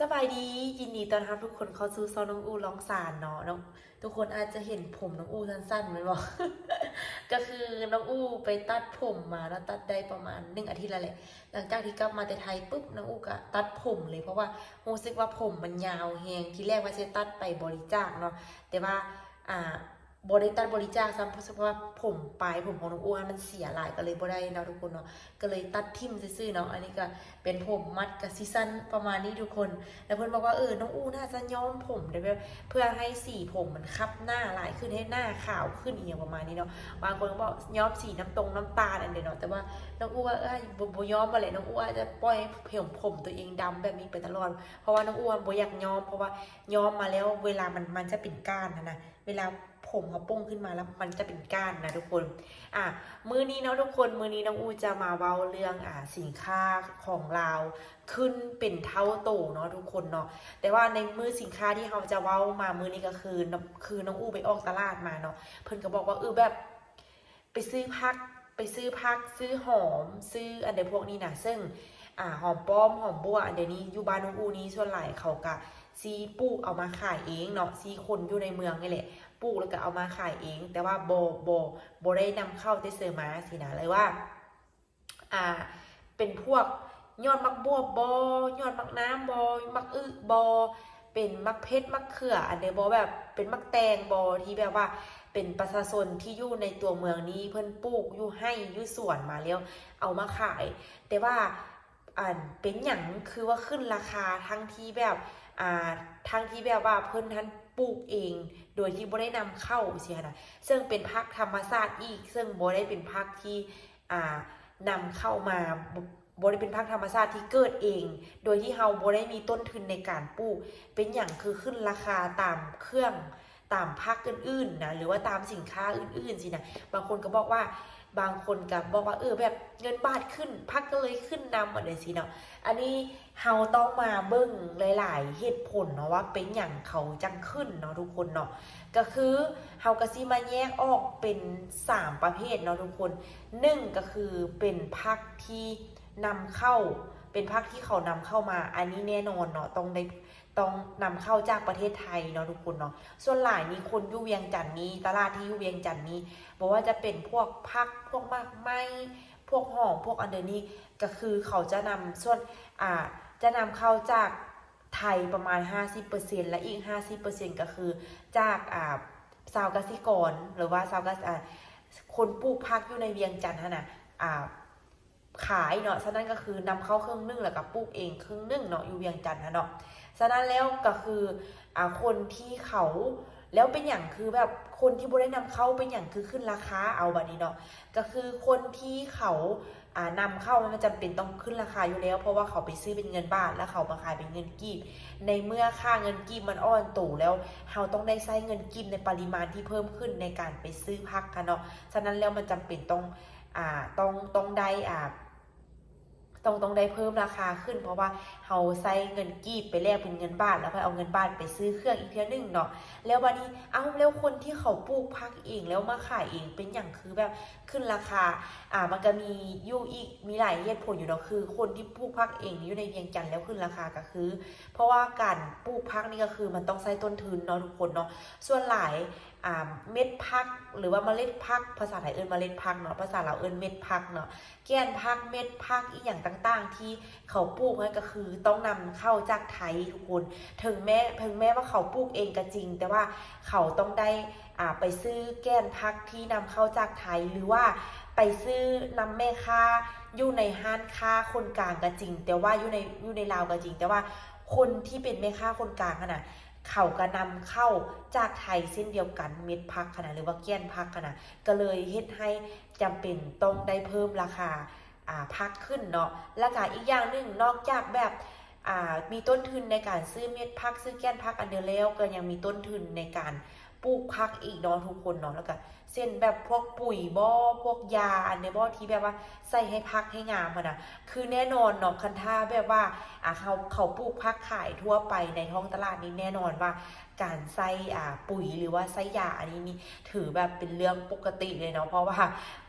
สบายดียินดีต้อนรับทุกคนเข้าสู่ซอนน้องอูร้องสารเนาะน้องทุกคนอาจจะเห็นผมน้องอูสั้นๆไหมบอกก็คือน้องอูไปตัดผมมาแล้วตัดได้ประมาณหนึ่งอาทิตย์แล้วแหละหลังจากที่กลับมาแต่ไทยปุ๊บน้องอูก็ตัดผมเลยเพราะว่ารู้สึกว่าผมมันยาวแฮงที่แรกว่าจะตัดไปบริจาคเนาะแต่ว่าอ่า บริตัดบริจาคซ้ำเพราะว่าผมปลายผมของน้องอูมันเสียหลายก็เลยบ่ได้เนาะทุกคนเนาะก็เลยตัดทิ่มซื่อๆเนาะอันนี้ก็เป็นผมมัดกับซีซันประมาณนี้ทุกคน แล้วเพื่อนบอกว่าเออน้องอูน่าจะย้อมผมได้เพื่อให้สีผมมันคับหน้าหลายขึ้นให้หน้าขาวขึ้นอีกอย่างประมาณนี้เนาะบางคนก็บอกย้อมสีน้ำตรงน้ำตาลอันเดียวเนาะแต่ว่าน้องอูว่าเออบ่บย้อมมาเลยน้องอูอาจะปล่อยให้ผมผมตัวเองดำแบบนี้ไปตลอดเพราะว่าน้องอูอะบ่อยากย้อม เพราะว่าย้อมมาแล้วเวลามันมันจะเป็นก้านนะนะเวลา ผมเขาโป้งขึ้นมาแล้วมันจะเป็นก้านนะทุกคน อะมือนี้เนาะทุกคนมือนี้น้องอูจะมาเว้าเรื่องอ่าสินค้าของเราขึ้นเป็นเท่าโตเนาะทุกคนเนาะแต่ว่าในมือสินค้าที่เขาจะเว้ามามือนี้ก็คือคือน้องอูไปออกตลาดมาเนาะเพิ่นก็บอกว่าเออแบบไปซื้อพักไปซื้อพักซื้อหอม ซื้ออันเดพวกนี้นะซึ่ง อ่าหอมป้อมหอมบัวอันเดยวนี้อยู่บ้านน้องอูนี้ส่วนหลายเขาก็ซีปลูกเอามาขายเองเนาะซีคนอยู่ในเมืองนี่แหละปลูกแล้วก็เอามาขายเอง แต่ว่าโบโบโบได้นำเข้าได้เซอร์มาสินะเลยว่าอ่าเป็นพวกยอดมักบัวบอยอดมักน้ำบอมักอึบอเป็นมักเพชรมักเขืออันเดบอแบบเป็นมักแตงบอที่แบบว่าเป็นประชาชนที่อยู่ในตัวเมืองนี้เพิ่นปลูกอยู่ให้อยู่สวนมาแล้วเอามาขาย แต่ว่า อ่านเป็นอย่างคือว่าขึ้นราคาทั้งที่แบบอ่าทั้งที่แบบว่าเพิ่นท่านปลูกเอง โดยที่บ่ได้นำเข้าเสียนะซึ่งเป็นพักธรรมชาติอีก ซึ่งบ่ได้เป็นพักที่อ่านำเข้ามาบ่บ่ได้เป็นพักธรรมชาติที่เกิดเอง โดยที่เฮาบ่ได้มีต้นทุนในการปลูก เป็นอย่างคือขึ้นราคาตามเครื่องตามพักอื่นๆนะ หรือว่าตามสินค้าอื่นๆสินะ บางคนก็บอกว่า บางคนก็บอกว่าเออแบบเงินบาทขึ้น พักก็เลยขึ้นนำอะไรสิเนาะอันนี้เฮาต้องมาเบิ่งหลาย ๆ เหตุผลเนาะว่าเป็นอย่างเขาจังขึ้นเนาะทุกคนเนาะก็คือเฮาก็สิมาแยกออกเป็น 3 ประเภทเนาะทุกคนหนึ่งก็คือเป็นพักที่นำเข้า เป็นพักที่เขานำเข้ามา อันนี้แน่นอนเนาะต้องได้ ต้องนำเข้าจากประเทศไทยเนาะทุกคนเนาะส่วนหลายมีคนอยู่เวียงจันนี้ ตลาดที่อยู่เวียงจันนี้บอกว่าจะเป็นพวกพักพวกมากไม้พวกหอมพวกอันเดอร์นี้ก็คือเขาจะนำส่วนอ่าจะนำเข้าจากไทยประมาณ 50%และอีก 50%ก็คือจากอ่าชาวกสิกร หรือว่าชาวกสคนปลูกพักอยู่ในเวียงจันทน์นั่นน่ะอ่า ขายเนาะฉะนั้นก็คือนำเข้าเครื่องนึ่งแล้วก็ปลูกเองเครื่องนึ่งเนาะอยู่เวียงจันทน์นะเนาะฉะนั้นแล้วก็คืออ่าคนที่เขาแล้วเป็นอย่างคือแบบคนที่บ่ได้นำเข้าเป็นอย่างคือขึ้นราคาเอาแบัดนี้เนาะก็คือคนที่เขาอ่านำเข้ามันจำเป็นต้องขึ้นราคาอยู่แล้ว เพราะว่าเขาไปซื้อเป็นเงินบาทแล้วเขามาขายเป็นเงินกีบ ในเมื่อค่าเงินกีบมันอ่อนตู่แล้วเราต้องได้ใช้เงินกีบในปริมาณที่เพิ่มขึ้นในการไปซื้อพักกันเนาะฉะนั้นแล้วมันจำเป็นต้องอ่าต้องต้องได้อ่า ต้องต้องได้เพิ่มราคาขึ้น เพราะว่า เราใช้เงินกีบไปแลกเป็นเงินบาทแล้วก็เอาเงินบาทไปซื้อเครื่องอีกเพียงหนึ่งเนาะแล้ววันนี้เอาแล้วคนที่เขาปลูกพักเองแล้วมาขายเองเป็นอย่างคือแบบขึ้นราคาอ่ามันก็มีอยู่อีกมีหลายเหตุผลอยู่เนาะคือ คนที่ปลูกพักเองอยู่ในเวียงจันทน์แล้วขึ้นราคาก็คือ เพราะว่าการปลูกพักนี่ก็คือมันต้องใช้ต้นทุนเนาะทุกคนเนาะส่วนหลายอ่าเม็ดพักหรือว่าเมล็ดพักภาษาไทยเอิ้นเมล็ดพักเนาะภาษาเราวเอิ้นเม็ดพักเนาะแกนพักเม็ดพักอีกอย่างต่าง ๆ ที่เขาปลูกนั่นก็คือต้องนำเข้าจากไทยทุกคน ถึงแม้ถึงแม้ว่าเขาปลูกเองก็จริง แต่ว่าเขาต้องได้อ่าไปซื้อแกนพักที่นำเข้าจากไทยหรือว่าไปซื้อนำแม่ค้าอยู่ในห้านค้าคนกลางก็จริง แต่ว่าอยู่ในอยู่ในลาวก็จริง แต่ว่าคนที่เป็นแม่ค้าคนกลางน่ะเขาก็นำเข้าจากไทยเส้นเดียวกันเม็ดพักขนาดหรือว่าแก้นพักขนาดก็เลยเฮ็ดให้จำเป็นต้องได้เพิ่มราคา พักขึ้นเนาะแล้วก็อีกอย่างหนึ่งนอกจากแบบมีต้นทุนในการซื้อเม็ดพักซื้อแก้นพักอันเดียวแล้วก็ยังมีต้นทุนในการปลูกพักอีกเนาะทุกคนเนาะแล้วก็เส้นแบบพวกปุ๋ยบ่อพวกยาอันในบ่อที่แบบว่าใส่ให้พักให้งามอะนะคือแน่นอนเนาะคันท่าแบบว่าอ่าเขาเขาปลูกพักขายทั่วไปในท้องตลาดนี้แน่นอนว่า การใส่อ่าปุ๋ยหรือว่าใส่ยาอันนี้นี่ถือแบบเป็นเรื่องปกติเลยเนาะเพราะว่า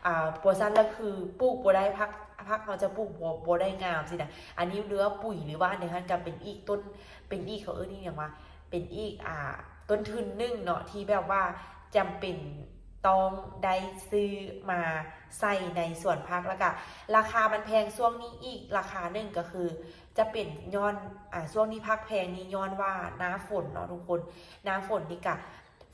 อ่าปัวซันแล้วคือปลูกบัได้พัก พักเขาจะปลูกบ่บ่ได้งามสินะอันนี้เรือปุ๋ยหรือว่าในขั้นกับเป็นอีกต้นเป็นอีกเขาเอ้ยนี่อย่างว่า เป็นอีกอ่าต้นทุนนึ่งเนาะที่แบบว่าจำเป็นต้องได้ซื้อมาใส่ในส่วนพักแล้วก็ราคามันแพงช่วงนี้อีกราคาหนึ่งก็คือ จะเป็นย้อนอ่าช่วงนี้พักแพงนี่ย้อนว่าหน้าฝนเนาะทุกคนหน้าฝนนี่กะ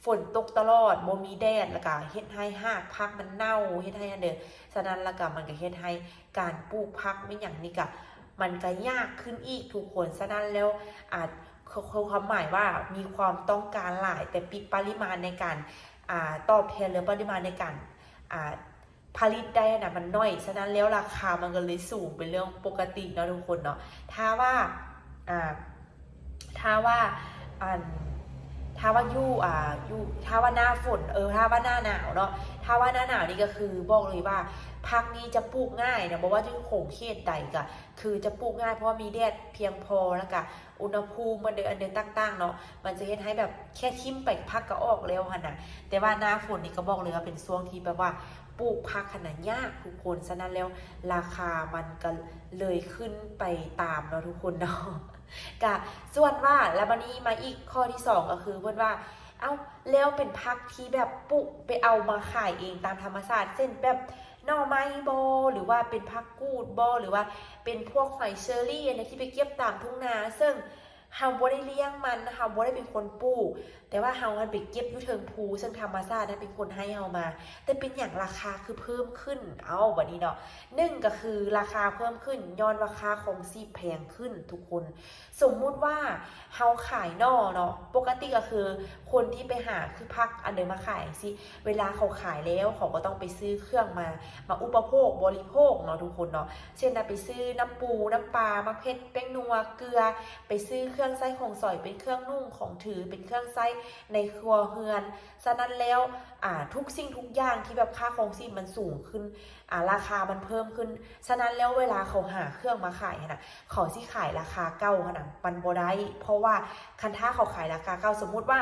ฝนตกตลอดบ่มีแดดแล้วก็เฮ็ดให้หากพักมันเน่าเฮ็ดให้อันเด้อฉะนั้นแล้วก็มันก็เฮ็ดให้การปลูกพักไม่อย่างนี้กะมันก็ยากขึ้นอีกทุกคนฉะนั้นแล้วอาจความหมายว่ามีความต้องการหลาย แต่ปิปริมาณในการอ่าตอบแทนหรือปริมาณในการอาผลิตได้นะมันน้อย ฉะนั้นแล้วราคามันก็เลยสูงเป็นเรื่องปกติเนาะทุกคนเนาะถ้าว่าอ่าถ้าว่าอัน ถ้าว่ายู่อ่ายู่ถ้าว่าหน้าฝนเออถ้าว่าหน้าหนาวเนาะถ้าว่าหน้าหนาวนี่ก็คือบอกเลยว่าพักนี้จะปลูกง่ายนะบอกว่าจะโขงเขตใดก็คือจะปลูกง่ายเพราะว่ามีแดดเพียงพอแล้วก็อุณหภูมิมันเดินอันเดินต่างๆเนาะมันจะเฮ็ดให้แบบแค่ทิ่มไปพักก็ออกแล้วค่ะนะแต่ว่าหน้าฝนนี่ก็บอกเลยว่าเป็นช่วงที่แบบว่าปลูกพักขนาดยากทุกคนฉะนั้นแล้วราคามันก็เลยขึ้นไปตามเนาะทุกคนเนาะ กะส่วนว่าแล้ววันนี้มาอีกข้อที่สองก็คือเพื่อนว่า เอ้าแล้วเป็นพักที่แบบปลูกไปเอามาขายเองตามธรรมชาติเช่นแบบนอไม้บอหรือว่าเป็นพักกูดบอหรือว่าเป็นพวกหอยเชอรี่อะไรที่ไปเก็บตามทุ่งนาซึ่ง เฮาบ่ได้เลี้ยงมันเฮาบ่ได้เป็นคนปลูกแต่ว่าเฮามันไปเก็บอยู่เทิงภูซึ่งธรรมชาตินั้นเป็นคนให้เฮามา แต่เป็นอย่างราคาคือเพิ่มขึ้น เอาบัดนี้เนาะหนึ่งก็คือราคาเพิ่มขึ้นย้อนราคาของซีแพงขึ้นทุกคน สมมุติว่าเฮาขายนอเนาะปกติก็คือคนที่ไปหาคือพักอันเดิมมาขายสิเวลาเขาขายแล้วเขาก็ต้องไปซื้อเครื่องมา มาอุปโภคบริโภคเนาะทุกคนเนาะเช่นนะไปซื้อน้ำปูน้ำปลามะเพ็ดแป้งนัวเกลือไปซื้อเครื่องื่องไส้ของสอยเป็นเครื่องนุ่งของถือเป็นเครื่องไส้ในครัวเฮือนฉะนั้นแล้วอ่าทุกสิ่งทุกอย่างที่แบบค่าของชีพมันสูงขึ้นอ่าราคามันเพิ่มขึ้นฉะนั้นแล้วเวลาเขาหาเครื่องมาขายนะเขาสิขายราคาเก้าขนาดมันบ่ได้เพราะว่าคันถ้าเขาขายราคาเก้าสมมุติว่า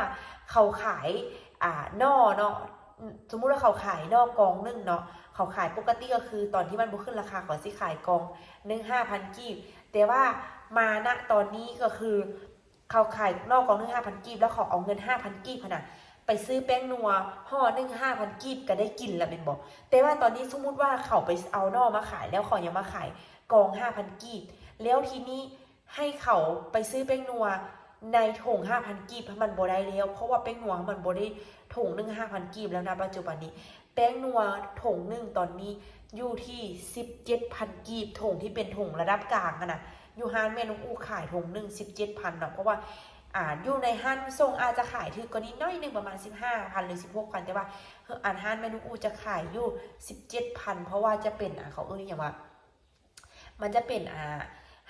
เขาขายอ่านอเนาะสมมุติว่าเขาขายนอกกองหนึงเนาะเขาขายปกติก็คือตอนที่มันบ่ขึ้นราคาเขาสิขายกองหนึ่งห้าพันกีบแต่ว่า มาณตอนนี้ก็คือเขาขายนอกกองหนึ่งห้าพันกีบแล้วเขาเอาเงินห้าพันกีบขนาดไปซื้อแป้งนัวห่อหนึ่งห้าพันกีบก็ได้กินแล้วเป็นบอกแต่ว่าตอนนี้สมมติว่าเขาไปเอานอกมาขายแล้วเขายังมาขายกองห้าพันกีบแล้วทีนี้ให้เขาไปซื้อแป้งนัวในถุงห้าพันกีบมันโบได้แล้ว เพราะว่าแป้งนัวมันโบได้ถุงหนึ่งห้าพันกีบแล้วนะปัจจุบันนี้ แป้งนัวถุงหนึ่งตอนนี้อยู่ที่สิบเจ็ดพันกีบถุงที่เป็นถุงระดับกลางนะ อยู่ฮานแม่นุงอูขายถุงหนึ่งสิบเจ็ดพันเนาะเพราะว่าอ่าอยู่ในห้านทรงอาจจะขายถือกว่านี้น้อยหนึ่งประมาณสิบห้าพันหรือสิบหกพันแต่ว่าอ่านห้านแม่นุงอูจะขายอยู่สิบเจ็ดพันเพราะว่าจะเป็นอ่าเขาเอ้ยอย่างว่า มันจะเป็นอ่า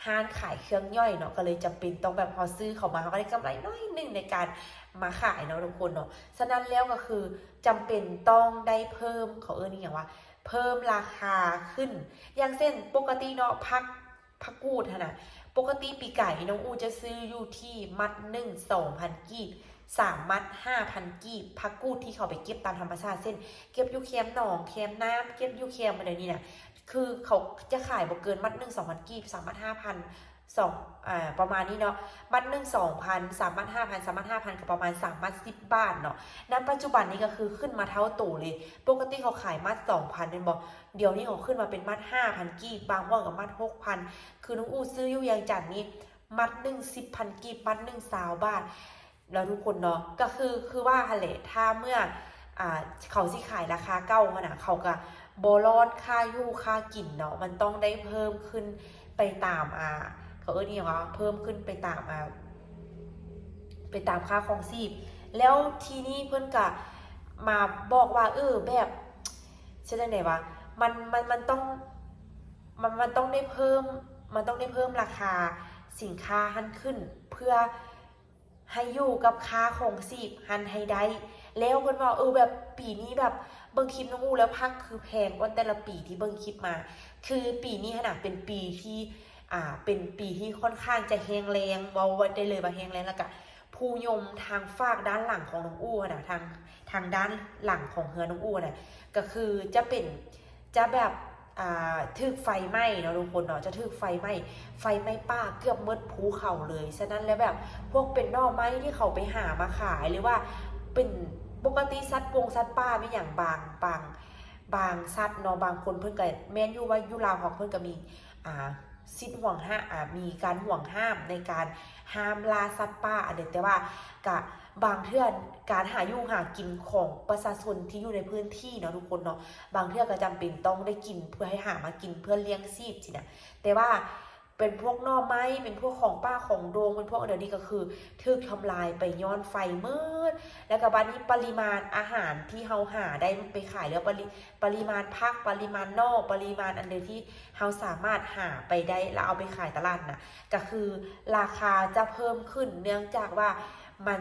ห้านขายเครื่องย่อยเนาะก็เลยจำเป็นต้องแบบพอซื้อเขามาเขาก็ได้กำไรน้อยหนึ่งในการมาขายเนาะทุกคนเนาะฉะนั้นแล้วก็คือจำเป็นต้องได้เพิ่มเขาเอ้ยนี่อย่างว่า เพิ่มราคาขึ้น อย่างเช่นปกติเนาะพัก พักกูดฮะนะปกติปีไก่น้องอูจะซื้ออยู่ที่มัดหนึ่งสองพันกีบสามมัดห้าพันกีบพักกูดที่เขาไปเก็บตามธรรมชาติเส้น เก็บยูเคมหนองเคมน้ำเก็บยูเคมอะไรนี่นะคือเขาจะขายบ่เกินมัดหนึ่งสองพันกีบสามมัดห้าพัน สองอ่าประมาณนี้เนาะมัดหนึ่งสองพันสามมัดห้าพันสามมัดห้าพันก็ประมาณสามมัดสิบบาทเนาะณปัจจุบันนี้ก็คือขึ้นมาเท่าตู่เลย ปกติเขาขายมัดสองพันเป็นบอกเดี๋ยวนี้เขาขึ้นมาเป็นมัดห้าพันกีบบางวันกับมัดหกพันคือน้องอูซื้ออยู่ยังจันนี้มัดหนึ่งสิบพันกีบมัดหนึ่งสาวบาทแล้วทุกคนเนาะก็คือคือว่าฮะแหลถ้าเมื่ออ่าเขาสิขายราคาเก้าขนาดเขาก็บรอดค่ายู่ค่ากินเนาะมันต้องได้เพิ่มขึ้นไปตามอ่า เขาเออนี่ว่าเพิ่มขึ้นไปตามอ่าไปตามค่าของชีพแล้วทีนี้เพื่อนก็มาบอกว่า เออแบบเช่นไหนวะมันมันมันต้องมันมันต้องได้เพิ่มมันต้องได้เพิ่มราคาสินค้าหันขึ้น เพื่อให้อยู่กับค่าของชีพหันให้ได้ แล้วเพิ่นว่าเออแบบปีนี้แบบเบิ่งคลิปน้องอูแล้วพักคือแพงกว่าแต่ละปีที่เบิ่งคลิปมา คือปีนี้ขนาดเป็นปีที่ อ่าเป็นปีที่ค่อนข้างจะแห้งแรงเว้าไว้ได้เลยว่าแห้งแรงแล้วก็ผู้ยมทางฝากด้านหลังของน้องอู้นะทางทางด้านหลังของเฮือน้องอู้นะก็คือจะเป็นจะแบบอ่าถึกไฟไหม้เนาะทุกคนเนาะจะถึกไฟไหม้ไฟไหม้ป่าเกือบหมดภูเขาเลยฉะนั้นแล้วแบบพวกเป็นนอไม้ที่เขาไปหามาขายหรือว่าเป็นปกติสัตว์ปงสัตว์ป่าไม่อย่างบางบางบางสัตว์เนาะบางคนเพิ่นก็แม่นอยู่ว่าอยู่ลาวของเพิ่นก็มีอ่า สิทธิ์ห่วงห้ามมีการห่วงห้ามในการห้ามล่าสัตว์ป่าอันเดียวแต่ว่ากะบางเทื่อการหาอยู่หากินของประชาชนที่อยู่ในพื้นที่เนาะทุกคนเนาะบางเทื่อก็จำเป็นต้องได้กินเพื่อให้หามากินเพื่อเลี้ยงชีพสินะแต่ว่า เป็นพวกนอไม้ เป็นพวกของป้าของโดง เป็นพวกอันเดี๋ยวนี้ก็คือถูกทำลายไปย้อนไฟมืด แล้วก็บัดนี้ปริมาณอาหารที่เฮาหาได้ไปขายแล้วปริปริมาณพักปริมาณนอกปริมาณอันเดียวที่เฮาสามารถหาไปได้แล้วเอาไปขายตลาดนะก็คือราคาจะเพิ่มขึ้นเนื่องจากว่ามัน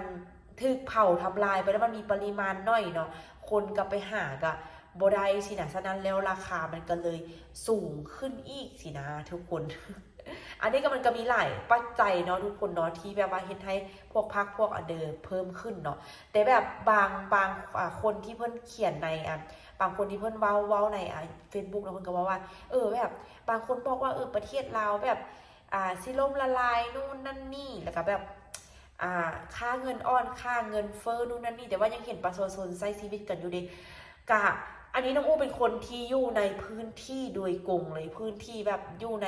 ถูกเผาทำลายไปแล้วมันมีปริมาณน้อยเนาะ คนก็ไปหาก็บได้สินะฉะนั้นแล้วราคามันก็เลยสูงขึ้นอีกสินะทุกคน อันนี้ก็มันก็มีหลายปัจจัยเนาะทุกคนเนาะที่แบบว่าเห็นให้พวกพักพวกอเดอร์เพิ่มขึ้นเนาะแต่แบบบางบางคนที่เพิ่นเขียนในอะบางคนที่เพิ่นเว้าเว้าในอ่าเฟซบุ๊กแล้วเพิ่นก็ว่าว่า เออแบบบางคนบอกว่าเออประเทศลาแบบอ่าสิลมละลายนู่นนั่นนี่แล้วก็แบบอ่าค่าเงินอ่อนค่าเงินเฟ้อนู่นนั่นนี่แต่ว่ายังเห็นประชาชนใช้ชีวิตกันอยู่ดีกะ อันนี้น้องอู้เป็นคนที่อยู่ในพื้นที่โดยกงเลยพื้นที่แบบอยู่ใน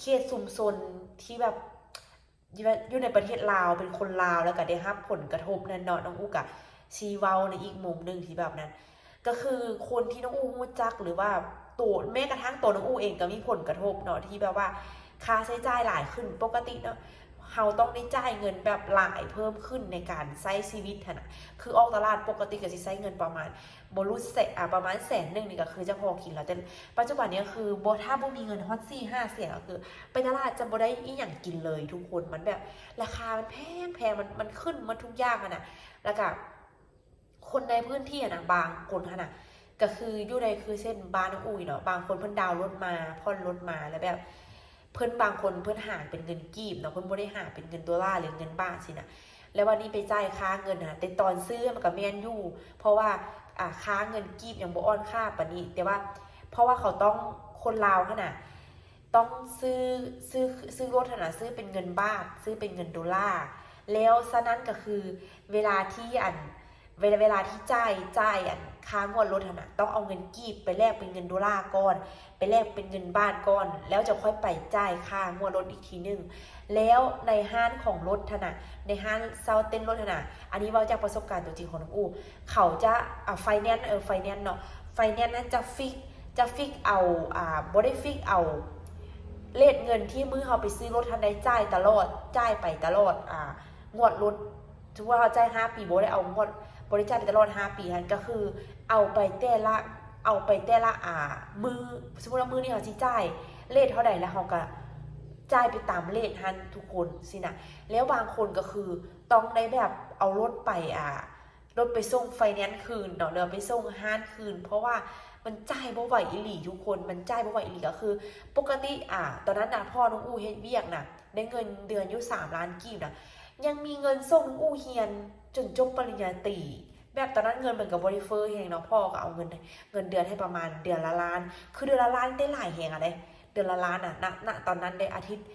เขตชุมชนที่แบบอยู่ในประเทศลาวเป็นคนลาวแล้วก็ได้รับผลกระทบนั่นเนาะน้องอู้กะชีเวาในอีกมุมหนึ่งที่แบบนั้น ก็คือคนที่น้องอู้รู้จักหรือว่าตัวแม้กระทั่งตัวน้องอู้เองก็มีผลกระทบเนาะที่แบบว่าค่าใช้จ่ายหลายขึ้นปกติเนาะ เราต้องได้จ่ายเงินแบบหลายเพิ่มขึ้นในการใช้ชีวิตนะคือออกตลาดปกติก็สิใช้เงินประมาณบรุษเสอะประมาณแสนหนึ่งนี่ก็คือจะพอกินแล้วแต่ปัจจุบันนี้คือโบถ้าบ่มีเงินฮอตซี่ห้าแสนก็คือไปตลาดจะบได้อีหยังกินเลยทุกคนมันแบบ ราคามันแพงแพงมันมันขึ้นมันทุกอย่างอะนะแล้วก็คนในพื้นที่อะนะบางคนอะนะก็คืออยู่ในคือเส้นบ้านองอุ้ยเนาะบางคนเพิ่นดาวรถมาผ่อนรถมาแล้วแบบ เพิ่อนบางคนเพิ่อนหางเป็นเงินกีบเนาะเพิ่อนบ่ได้หาเป็นเงินดอลลาร์หรือเงินบาทสินะแล้ววันนี้ไปจ่ายค่าเงินนะแต่ตอนซื้อมันก็แมนอยู่ เพราะว่าอ่าค่าเงินกีบยังบ่อ่อนค่าปานนี้ แต่ว่าเพราะว่าเขาต้องคนลาวขนาดต้องซื้อซื้อซื้อรถขนาดซื้อเป็นเงินบาท ซื้อเป็นเงินดอลลาร์แล้วฉะนั้นก็คือเวลาที่อันเวลาเวลาที่จ่ายจ่ายอัน ค่างวดรถนาต้องเอาเงินกีบไปแลกเป็นเงินดอลลาร์ก่อน ไปแลกเป็นเงินบ้าทก่อน แล้วจะค่อยไปจ่ายค่างวดรถอีกทีหนึง แล้วในห้างของรถนาในห้างเซาเต้นรถนาอันนี้เว่าจากประสบการณ์ตัวจริงของน้องอู เขาจะอ่าไฟแนนซ์เออไฟแนนซ์เนาะไฟแนนซ์นั้นจะฟิกจะฟิกเอาอ่าบ่ได้ฟิกเอาเลทเงินที่มือเขาไปซื้อรถทันใดจ่ายตลอดจ่ายไปตลอดอ่างวดรถถือว่าเขาจ่ายห้าปีโบได้เอางวด บริจาคไปตลอดห้าปีนั้นก็คือ เอาไปแต่ละเอาไปแต่ละอ่ามือสมมติว่ามือนี่เขาสิจ่ายเลทเท่าใดแล้วเขาก็จ่ายไปตามเลทฮันทุกคนสินะแล้วบางคนก็คือต้องได้แบบเอารถไปอ่ารถไปส่งไฟแนนซ์คืนเนาะเดี๋ยวไปส่งห้านคืน เพราะว่ามันจ่ายบ่ไหวอีหลีทุกคนมันจ่ายบ่ไหวอีหลีก็คือ ปกติอ่า ตอนนั้นนะพ่อน้องอูเฮ็ดเวียกนะได้เงินเดือนอยู่สามล้านกีบนะ ยังมีเงินส่งน้องอู้เฮียนจนจบปริญญาตรีแบบตอนนั้นเงินเหมือนกับบริเฟอร์แหงเนาะพ่อก็เอาเงินเงินเดือนให้ประมาณเดือนละล้าน คือเดือนละล้านได้หลายแหงอะไรเดือนละล้านอะณณตอนนั้นได้อาทิตย์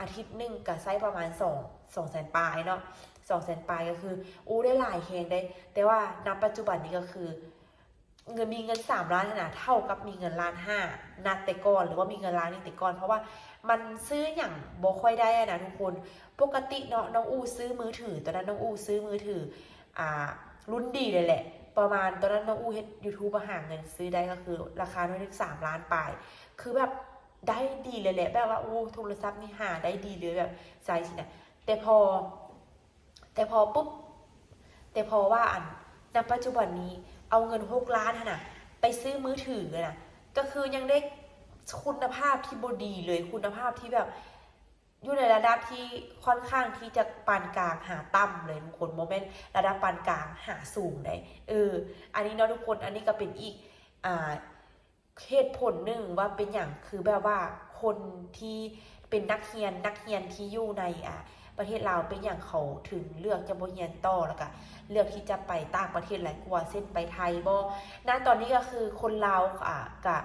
อาทิตย์หนึ่งก็ใช้ประมาณสองสองแสนปลายเนาะสองแสนปลายก็คืออู้ได้หลายแฮงได้ แต่ว่าณปัจจุบันนี้ก็คือ เงินมีเงินสามล้านขนาดเท่ากับมีเงินล้านห้านัดแต่ก่อนหรือว่ามีเงินล้านนี่แต่ก่อนเพราะว่า มันซื้ออย่างบ่ค่อยได้นะทุกคน ปกติเนาะน้องอูซื้อมือถือ ตอนนั้นน้องอูซื้อมือถือ อ่า รุ่นดีเลยแหละ ประมาณตอนนั้นน้องอูเฮ็ดยูทูบมาหาเงินซื้อได้ก็คือ ราคาเท่ถึงสามล้านปลาย คือแบบได้ดีเลยแหละ แบบว่าอู้โทรศัพท์นี่หาได้ดีเลยแบบใส่สินะแต่พอ แต่พอปุ๊บ แต่พอว่าอันณปัจจุบันนี้เอาเงินหกล้านน่ะไปซื้อมือถือนะก็คือยังได้ คุณภาพที่บดีเลยคุณภาพที่แบบ อยู่ในระดับที่ค่อนข้างที่จะปานกลางหาต่ำเลยทุกคนโมเมนต์ระดับปานกลางหาสูงเลยเออ อันนี้เนาะทุกคนอันนี้ก็เป็นอีกอ่าเหตุผลหนึ่งว่าเป็นอย่างคือแบบว่าคนที่เป็นนักเรียนนักเรียนที่อยู่ในอ่าประเทศลาวเป็นอย่างเขาถึงเลือกจะบเรียนต่อแล้วก็เลือกที่จะไปต่างประเทศหลายกว่าเส้นไปไทยบ่ณตอนนี้ก็คือคนลาวอะกะ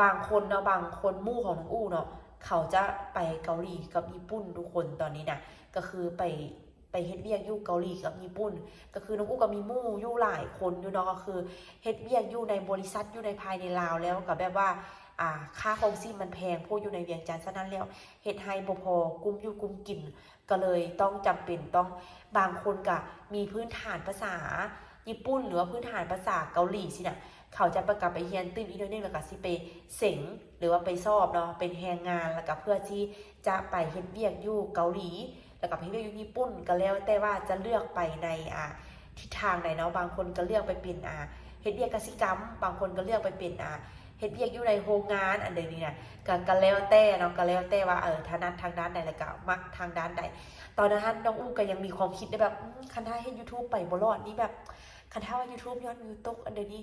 บางคนเนาะบางคนมู่ของน้องอู้เนาะเขาจะไปเกาหลีกับญี่ปุ่นทุกคนตอนนี้นะก็คือไปไปเฮ็ดเวียกอยู่เกาหลีกับญี่ปุ่น ก็คือน้องอู้ก็มีมู่อยู่หลายคนอยู่เนาะก็คือเฮ็ดเวียกอยู่ในบริษัทอยู่ในภายในลาวแล้วก็แบบว่าอ่าค่าของชีมันแพงพวกอยู่ในเวียงจันทร์ฉะนั้นแล้วเฮ็ดให้บ่พอกุมอยู่กุมกินก็เลยต้องจำเป็นต้องบางคนก็มีพื้นฐานภาษา ญี่ปุ่นหรือว่าพื้นฐานภาษาเกาหลีสินะเขาจะประกาศไปเรียนตื้นอีกหนิดนึงแล้วก็สิไปเสงหรือว่าไปสอบเนาะเป็นแรงงานแล้วก็เพื่อที่จะไปเฮ็ดเวียกอยู่เกาหลี แล้วก็ไปเฮ็ดเวียกอยู่ญี่ปุ่นก็แล้วแต่ว่าจะเลือกไปในอ่าทิศทางไหนเนาะบางคนก็เลือกไปเป็นอ่าเฮ็ดเวียกกสิกรรม บางคนก็เลือกไปเป็นอ่าเฮ็ดเวียกอยู่ในโรงงานอันเดยวนี้นะก็ก็แล้วแต่เนาะก็แล้วแต่ว่าเออถนัดทางด้านใดแล้วก็มักทางด้านใด ตอนนั้นน้องอู้ก็ยังมีความคิดได้แบบคันถ้าเฮ็ด YouTube ไปบ่รอดนี่แบบ คันถ้าว่า YouTube ยอดวิวตกอันเดี๋ยวนี้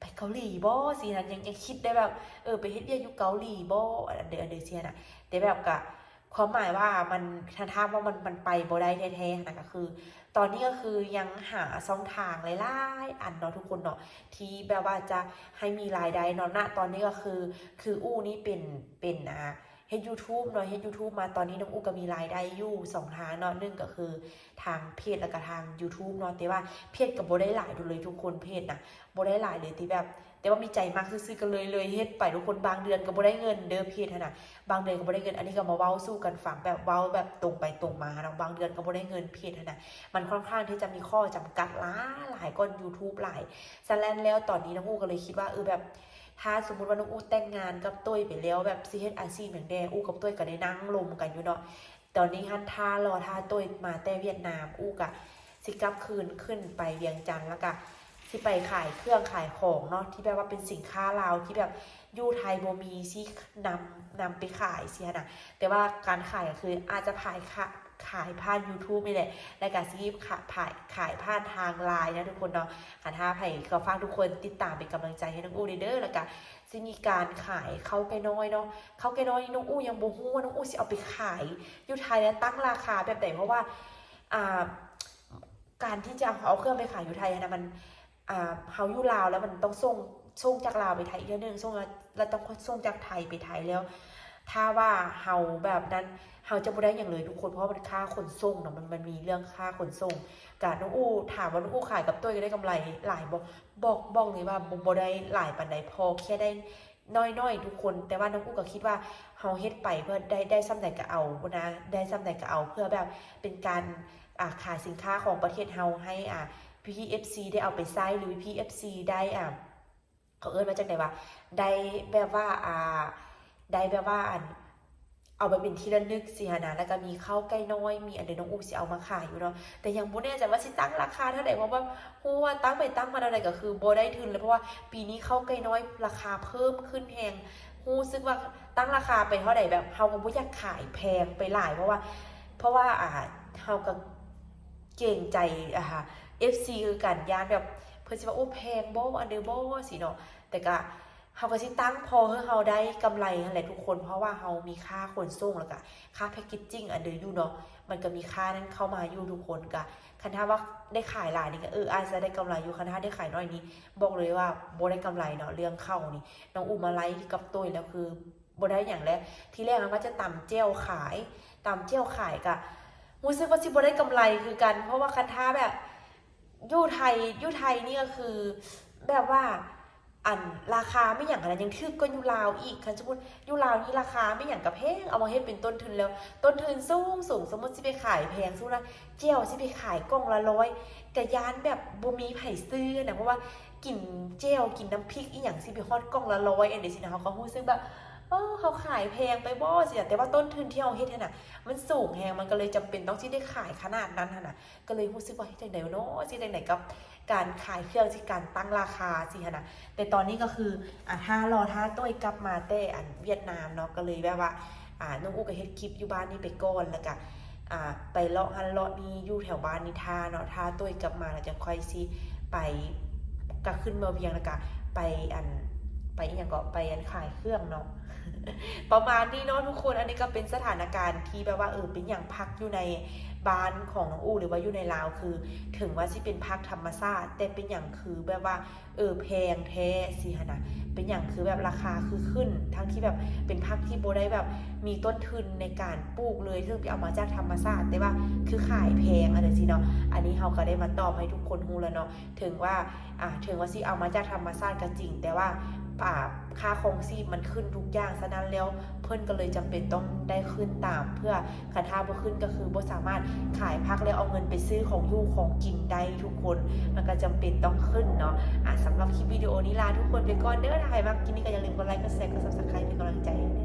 ไปเกาหลีบ่สินะยังยังคิดได้แบบเออไปเฮ็ดเวียกอยู่เกาหลีบ่อันเดี๋ยวอันเดี๋ยวเสียน่ะแต่แบบก็ความหมายว่ามันถ้าถามว่ามันมันไปบ่ได้แท้ๆนะก็คือ ตอนนี้ก็คือยังหาช่องทางหลายๆอันเนาะทุกคนเนาะที่แบบว่าจะให้มีรายได้เนาะณตอนนี้ก็คือ คืออู้นี่เป็นเป็นอ่า ฮ็ด YouTube เนาะเฮ็ด YouTube มาตอนนี้น้องอูก็มีรายได้อยู่สองทางเนาะหนึ่งก็คือทางเพจแล้วก็ทาง YouTube เนาะแต่ว่าเพจก็บ่ได้หลายดูเลยทุกคนเพจน่ะบ่ได้หลายเลยที่แบบ แต่ว่ามีใจมากซื่อๆกันเลยเลยเฮ็ดไปทุกคนบางเดือนก็บ่ได้เงินเด้อเพจนะบางเดือนก็บ่ได้เงินอันนี้ก็มาเว้าสู้กันฟังแบบเว้าแบบตรงไปตรงมาเนาะบางเดือนก็บ่ได้เงินเพจนะมันค่อนข้างที่จะมีข้อจำกัดหลายหลายก่อน YouTube หลายฉะนั้นแล้วตอนนี้น้องอูก็เลยคิดว่าเออแบบ ถ้าสมมติว่าน้องอู้แต่งงานกับตุ้ยไปแล้วแบบซีเฮ็ดอาชีพอย่างแดอู้กับตุ้ยก็ได้นั่งลมกันอยู่เนาะตอนนี้ฮันท่ารอท่าตุ้ยมาแต่เวียดนามอู้กะสิกลับคืนขึ้นไปเวียงจันทน์แล้วก็สิไปขายเครื่องขายของเนาะที่แบบว่าเป็นสินค้าลาวที่แบบยูไทยบ่มีสินำนำไปขายเสียนะแต่ว่าการขายก็คืออาจจะขายค่ะ ขายผ่าน YouTube นี่แหละและก็สิขายขายขายผ่านทางไลน์นะทุกคนเนาะค่ะถ้าไผ่ก็ฝากทุกคนติดตามเป็นกำลังใจให้น้องอู้เด้อแล้วก็จะมีการขายเข้าวไก่น้อยเนาะเข้าวไก่น้อยนี่น้องอู้ยังบ่ฮู้ว่าน้องอู้สิเอาไปขายอยู่ไทยแล้วตั้งราคาแบบไหนเพราะว่าอ่าการที่จะเอาเครื่องไปขายอยู่ไทยนะมันอ่าเฮาอยู่ลาวแล้วมันต้องส่งส่งจากลาวไปไทยอีกเทื่อนึงส่งแล้วต้องส่งจากไทยไปไทยแล้ว ถ้าว่าเฮาแบบนั้นเฮาจะบ่ได้อย่างเลยทุกคนเพราะมันค่าขนส่งเนาะมันมันมีเรื่องค่าขนส่งการน้องอู้ถามว่าน้องอู้ขายกับตัวได้กำไรหลายบ่บอกบอกเลยว่าบ่บ่ได้หลายปานใดพอแค่ได้น้อยๆทุกคน แต่ว่าน้องอู้ก็คิดว่าเฮาเฮ็ดไปเพื่อได้ได้ซ้ำใดก็เอานะได้ซ้ำใดก็เอาเพื่อแบบเป็นการอ่าขายสินค้าของประเทศเฮาให้อ่า PFC ได้เอาไปใช้หรือ PFC ได้อ่าเขาเอิ้นมาจากไหนวะได้แบบว่าอ่า ได้แบบว่าอันเอาไปเป็นที่ระลึกสิฮะนะแล้วก็มีข้าวไก่น้อย มีอันเดน้องอูสิเอามาขายอยู่เนาะ แต่ยังบ่แน่ใจว่าสิตั้งราคาเท่าไหร่เพราะว่าฮู้ว่าตั้งไปตั้งมาเท่าไหร่ก็คือบ่ได้ทุนเลยเพราะว่าปีนี้ข้าวไก่น้อยราคาเพิ่มขึ้นแฮงฮู้สึกว่าตั้งราคาไปเท่าไหร่แบบเฮาก็บ่อยากขายแพงไปหลายเพราะว่า เพราะว่าอ่าเฮาก็เก่งใจอ่า FC คือกันย่านแบบเพิ่นสิว่าโอ้แพงบ่อันเดอร์บ่สิเนาะแต่ก็ เฮาก็สิตั้งพอให้เฮาได้กำไรนั่นแหละทุกคน เพราะว่าเฮามีค่าขนส่งแล้วก็ค่าแพคเกจจิ้งอันเดออยู่เนาะมันก็มีค่านั้นเข้ามาอยู่ทุกคนก็คันถ้าว่าได้ขายหลายนี่ก็เอออาจจะได้กำไรอยู่คันถ้าได้ขายน้อยนี้ บอกเลยว่าบได้กำไรเนาะเรื่องเข้านี่น้องอูมาไลฟ์กับตุ้ยแล้วคือบ่ได้อย่างแรกที่แรกมันว่าจะตำเจียวขายตำเจียวขายก็รู้สึกว่าสิบได้กำไรคือกัน เพราะว่าคันถ้าแบบยู่ไทยยู่ไทยนี่ก็คือแบบว่า อันราคาไม่อย่างอะไรยังทึกก็ยูราวอีกคันสมมติยูราวนี่ราคาไม่อย่างกับแพงเอามาเฮ็ดเป็นต้นทุนแล้ว ต้นทุนสูงสูงสมมติสิไปขายแพงสู้นะเจียวสิไปขายกล่องละร้อยกะยานแบบบ่มีไผ่ซื้อนะเพราะว่ากินเจียวกินน้ำพริกอีหยังสิไปฮอดกล่องละร้อยอันเดยวสินะเขาก็รู้ซึ่งแบบ เออเขาขายแพงไปบ่สิแต่ว่าต้นทุนที่เราเฮ็ดน่ะ มันสูงแฮงมันก็เลยจำเป็นต้องที่ได้ขายขนาดนั้นน่ะ ก็เลยรู้สึกว่าเฮ็ดจังได๋เนาะสิจังไดกับการขายเครื่องสิการตั้งราคาสิหั่นน่ะแต่ตอนนี้ก็คืออะถ้ารอถ้าต้วยกลับมาแต่อันเวียดนามเนาะก็เลยแบบว่าอ่าน้องอูก็เฮ็ดคลิปอยู่บ้านนี่ไปก่อนแล้วก็อ่าไปเลาะหันเลาะนี่อยู่แถวบ้านนี่ท่าเนาะท่าต้วยกลับมาแล้วจะค่อยสิไปก็ขึ้นมาเวียงแล้วก็ไปอันไปอหย่างก็ไปอันขายเครื่องเนาะ ประมาณนี้เนาะทุกคน อันนี้ก็เป็นสถานการณ์ที่แบบว่าเออเป็นอย่างพักอยู่ในบ้านของน้องอูหรือว่าอยู่ในลาวคือ ถึงว่าสิเป็นพักธรรมชาติแต่เป็นอย่างคือแบบว่าเออแพงแท้สิฮะนะเป็นอย่างคือแบบราคาคือขึ้น ทั้งที่แบบเป็นพักที่โบได้แบบมีต้นทุนในการปลูกเลย ซึ่งไปเอามาจากธรรมชาติแต่ว่าคือขายแพงอะไรสิเนาะอันนี้เราก็ได้มาตอบให้ทุกคนรู้แล้วเนาะถึงว่าอ่าถึงว่าสิเอามาจากธรรมชาติก็จริง แต่ว่า ป่าค่าคงชีพมันขึ้นทุกอย่างฉะนั้นแล้วเพื่อนก็เลยจำเป็นต้องได้ขึ้นตาม เพื่อคันท่าบ่ขึ้นก็คือบ่สามารถขายพักแล้วเอาเงินไปซื้อของยู่ของกินได้ทุกคน มันก็จำเป็นต้องขึ้นเนาะอะสำหรับคลิปวิดีโอนี้ลาทุกคนไปก่อนเด้อถ้าใครมากกินนี่ก็อย่าลืมกดไลค์กดแชร์กดซับสไครต์เป็นกำลังใจให้